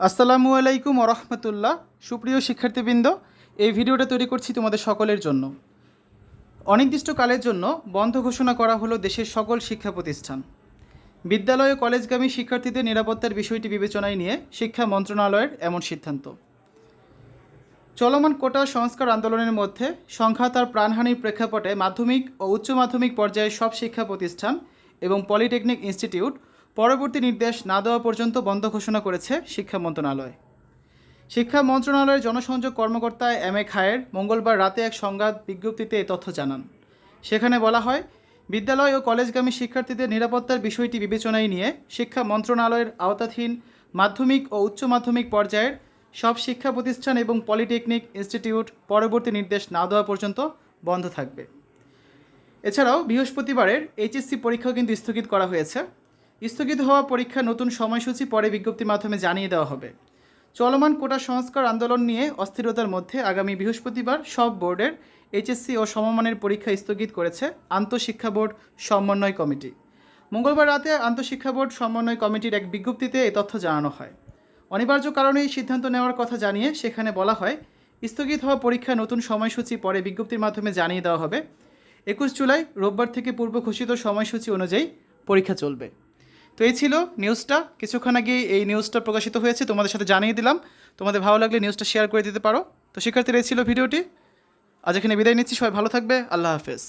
আসসালামু আলাইকুম ওরহমতুল্লাহ সুপ্রিয় শিক্ষার্থীবৃন্দ, এই ভিডিওটা তৈরি করছি তোমাদের সকলের জন্য। অনির্দিষ্টকালের জন্য বন্ধ ঘোষণা করা হলো দেশের সকল শিক্ষা প্রতিষ্ঠান। বিদ্যালয় ও কলেজগামী শিক্ষার্থীদের নিরাপত্তার বিষয়টি বিবেচনায় নিয়ে শিক্ষা মন্ত্রণালয়ের এমন সিদ্ধান্ত। চলমান কোটা সংস্কার আন্দোলনের মধ্যে সংখ্যা তার প্রাণহানির প্রেক্ষাপটে মাধ্যমিক ও উচ্চ মাধ্যমিক পর্যায়ের সব শিক্ষা প্রতিষ্ঠান এবং পলিটেকনিক ইনস্টিটিউট পরবর্তী নির্দেশ না দেওয়া পর্যন্ত বন্ধ ঘোষণা করেছে শিক্ষা মন্ত্রণালয়। শিক্ষা মন্ত্রণালয়ের জনসংযোগ কর্মকর্তা এম এ খায়ের মঙ্গলবার রাতে এক সংবাদ বিজ্ঞপ্তিতে এ তথ্য জানান। সেখানে বলা হয়, বিদ্যালয় ও কলেজগামী শিক্ষার্থীদের নিরাপত্তার বিষয়টি বিবেচনায় নিয়ে শিক্ষা মন্ত্রণালয়ের আওতাধীন মাধ্যমিক ও উচ্চ মাধ্যমিক পর্যায়ের সব শিক্ষা প্রতিষ্ঠান এবং পলিটেকনিক ইনস্টিটিউট পরবর্তী নির্দেশ না দেওয়া পর্যন্ত বন্ধ থাকবে। এছাড়াও বৃহস্পতিবারের এইচএসসি পরীক্ষাও কিন্তু স্থগিত করা হয়েছে। স্থগিত হওয়া পরীক্ষার নতুন সময়সূচি পরে বিজ্ঞপ্তির মাধ্যমে জানিয়ে দেওয়া হবে। চলমান কোটা সংস্কার আন্দোলন নিয়ে অস্থিরতার মধ্যে আগামী বৃহস্পতিবার সব বোর্ডের এইচএসসি ও সমমানের পরীক্ষা স্থগিত করেছে আন্তঃশিক্ষা বোর্ড সমন্বয় কমিটি। মঙ্গলবার রাতে আন্তঃশিক্ষা বোর্ড সমন্বয় কমিটির এক বিজ্ঞপ্তিতে এ তথ্য জানানো হয়। অনিবার্য কারণে এই সিদ্ধান্ত নেওয়ার কথা জানিয়ে সেখানে বলা হয়, স্থগিত হওয়া পরীক্ষার নতুন সময়সূচি পরে বিজ্ঞপ্তির মাধ্যমে জানিয়ে দেওয়া হবে। একুশ জুলাই রোববার থেকে পূর্ব ঘোষিত সময়সূচি অনুযায়ী পরীক্ষা চলবে। তো এই ছিল নিউজটা কিছুক্ষণ আগে এই নিউজটা প্রকাশিত হয়েছে, তোমাদের সাথে জানিয়ে দিলাম। তোমাদের ভালো লাগলে নিউজটা শেয়ার করে দিতে পারো। তো শিক্ষার্থীরা, এই ছিল ভিডিওটি। আজ এখানে বিদায় নিচ্ছি, সবাই ভালো থাকবে। আল্লাহ হাফেজ।